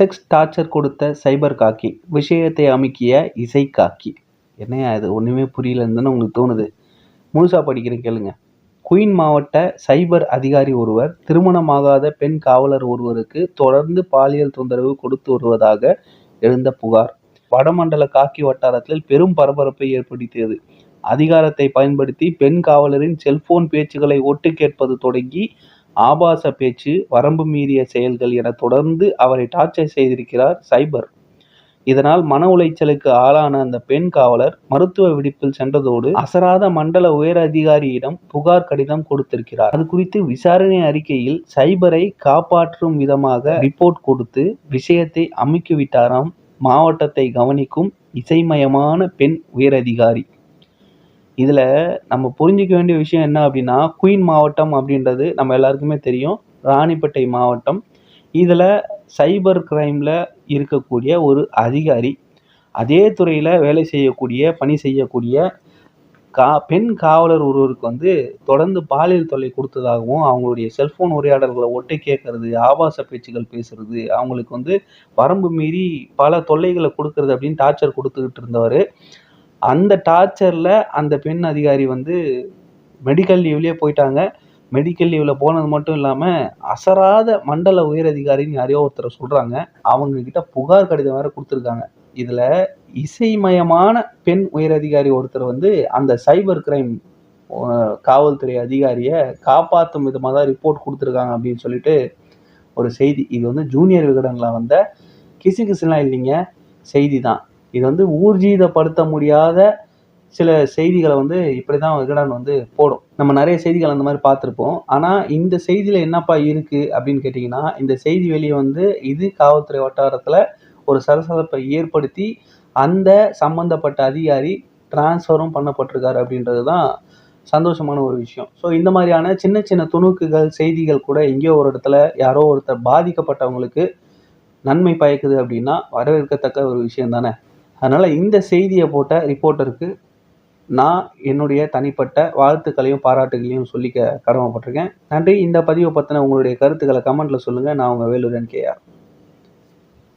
Sex torture கொடுத்த சைபர் காக்கி விஷயத்தை அமுக்கிய இசை காக்கி. என்னையா இது? ஒன்றுமே புரியலன்னு உங்களுக்கு தோணுது? முழுசாக படிக்கிறேன் கேளுங்க. குயின் மாவட்ட சைபர் அதிகாரி ஒருவர் திருமணமாகாத பெண் காவலர் ஒருவருக்கு தொடர்ந்து பாலியல் தொந்தரவு கொடுத்து வருவதாக எழுந்த புகார். வடமண்டல காக்கி வட்டாரத்தில் பெரும் பரபரப்பை ஏற்படுத்தியது. அதிகாரத்தை பயன்படுத்தி பெண் காவலரின் செல்போன் பேச்சுகளை ஒட்டு கேட்பது தொடங்கி ஆபாச பேச்சு வரம்பு மீறிய செயல்கள் என தொடர்ந்து அவரை டார்ச்சர் செய்திருக்கிறார் சைபர். இதனால் மன உளைச்சலுக்கு ஆளான அந்த பெண் காவலர் மருத்துவ விடுப்பில் சென்றதோடு அசராத மண்டல உயர் அதிகாரியிடம் புகார் கடிதம் கொடுத்திருக்கிறார். அது குறித்து விசாரணை அறிக்கையில் சைபரை காப்பாற்றும் விதமாக ரிப்போர்ட் கொடுத்து விஷயத்தை அமுக்கிவிட்டாராம். மாவட்டத்தை கவனிக்கும் இசைமயமான பெண் உயரதிகாரி இதில் நம்ம புரிஞ்சிக்க வேண்டிய விஷயம் என்ன அப்படின்னா குயின் மாவட்டம் அப்படின்றது நம்ம எல்லாருக்குமே தெரியும். ராணிப்பேட்டை மாவட்டம். இதில் சைபர் கிரைமில் இருக்கக்கூடிய ஒரு அதிகாரி அதே துறையில் வேலை செய்யக்கூடிய பணி செய்யக்கூடிய கா பெண் காவலர் ஒருவருக்கு வந்து தொடர்ந்து பாலியல் தொல்லை கொடுத்ததாகவும் அவங்களுடைய செல்ஃபோன் உரையாடல்களை ஒட்டை கேட்கறது ஆபாச பேச்சுகள் பேசுறது அவங்களுக்கு வந்து வரம்பு மீறி பல தொல்லைகளை கொடுக்கறது அப்படின்னு டார்ச்சர் கொடுத்துக்கிட்டு இருந்தவர். அந்த டார்ச்சரில் அந்த பெண் அதிகாரி வந்து மெடிக்கல் லீவ்லேயே போயிட்டாங்க. மெடிக்கல் லீவில் போனது மட்டும் இல்லாமல் அசராத மண்டல உயர் அதிகாரின்னு யாரையோ ஒருத்தர் சொல்கிறாங்க அவங்கக்கிட்ட புகார் கடிதம் வேறு கொடுத்துருக்காங்க. இதில் இசைமயமான பெண் உயரதிகாரி ஒருத்தர் வந்து அந்த சைபர் கிரைம் காவல்துறை அதிகாரியை காப்பாற்றும் விதமாக தான் ரிப்போர்ட் கொடுத்துருக்காங்க அப்படின்னு சொல்லிட்டு ஒரு செய்தி. இது வந்து ஜூனியர் விகடனில் வந்த கிசு கிசுலாம் இல்லைங்க செய்தி தான். இது வந்து ஊர்ஜீதப்படுத்த முடியாத சில செய்திகளை வந்து இப்படி தான் விகடன் வந்து போடும். நம்ம நிறைய செய்திகள் அந்த மாதிரி பார்த்துருப்போம். ஆனால் இந்த செய்தியில் என்னப்பா இருக்குது அப்படின்னு கேட்டிங்கன்னா இந்த செய்தி வெளியே வந்து இது காவல்துறை வட்டாரத்தில் ஒரு சலசலப்பை ஏற்படுத்தி அந்த சம்மந்தப்பட்ட அதிகாரி டிரான்ஸ்ஃபரும் பண்ணப்பட்டிருக்காரு அப்படின்றது தான் சந்தோஷமான ஒரு விஷயம். ஸோ இந்த மாதிரியான சின்ன சின்ன துணுக்குகள் செய்திகள் கூட எங்கேயோ ஒரு இடத்துல யாரோ ஒருத்தர் பாதிக்கப்பட்டவங்களுக்கு நன்மை பயக்குது அப்படின்னா வரவேற்கத்தக்க ஒரு விஷயம் தானே அதனால் இந்த செய்தியை போட்ட ரிப்போர்ட்டருக்கு நான் என்னுடைய தனிப்பட்ட வாழ்த்துக்களையும் பாராட்டுகளையும் சொல்லிக்க கடமைப்பட்டிருக்கேன். நன்றி. இந்த பதிவை பற்றின உங்களுடைய கருத்துக்களை கமெண்ட்டில் சொல்லுங்கள் நான் உங்கள் வேலூரன் கேஆர்